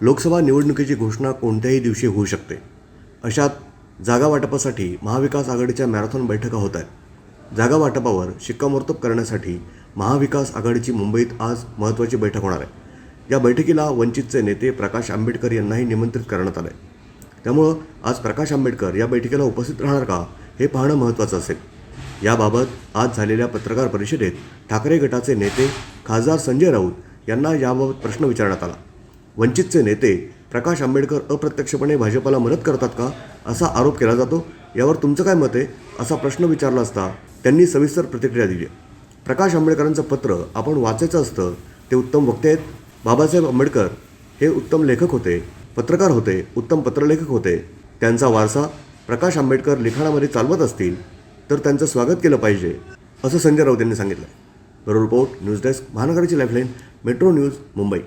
लोकसभा निवडणुकीची घोषणा कोणत्याही दिवशी होऊ शकते. अशात जागा वाटपासाठी महाविकास आघाडीच्या मॅरेथॉन बैठका होत आहेत. जागा वाटपावर शिक्कामोर्तब करण्यासाठी महाविकास आघाडीची मुंबईत आज महत्त्वाची बैठक होणार आहे. या बैठकीला वंचितचे नेते प्रकाश आंबेडकर यांनाही निमंत्रित करण्यात आलं आहे त्यामुळं आज प्रकाश आंबेडकर या बैठकीला उपस्थित राहणार का हे पाहणं महत्त्वाचं असेल. याबाबत आज झालेल्या पत्रकार परिषदेत ठाकरे गटाचे नेते खासदार संजय राऊत यांना याबाबत प्रश्न विचारण्यात आला. वंचितचे नेते प्रकाश आंबेडकर अप्रत्यक्षपणे भाजपला मदत करतात का असा आरोप केला जातो? यावर तुमचं काय मत आहे? असा प्रश्न विचारला असता त्यांनी सविस्तर प्रतिक्रिया दिली. प्रकाश आंबेडकरांचं पत्र आपण वाचायचं असतं ते उत्तम वक्ते आहेत. बाबासाहेब आंबेडकर हे उत्तम लेखक होते पत्रकार होते उत्तम पत्रलेखक होते. त्यांचा वारसा प्रकाश आंबेडकर लिखाणामध्ये चालवत असतील तर त्यांचं स्वागत केलं पाहिजे असं संजय राऊत यांनी सांगितलं. ब्युरो रिपोर्ट न्यूज डेस्क महानगराची लाईफलाईन मेट्रो न्यूज मुंबई.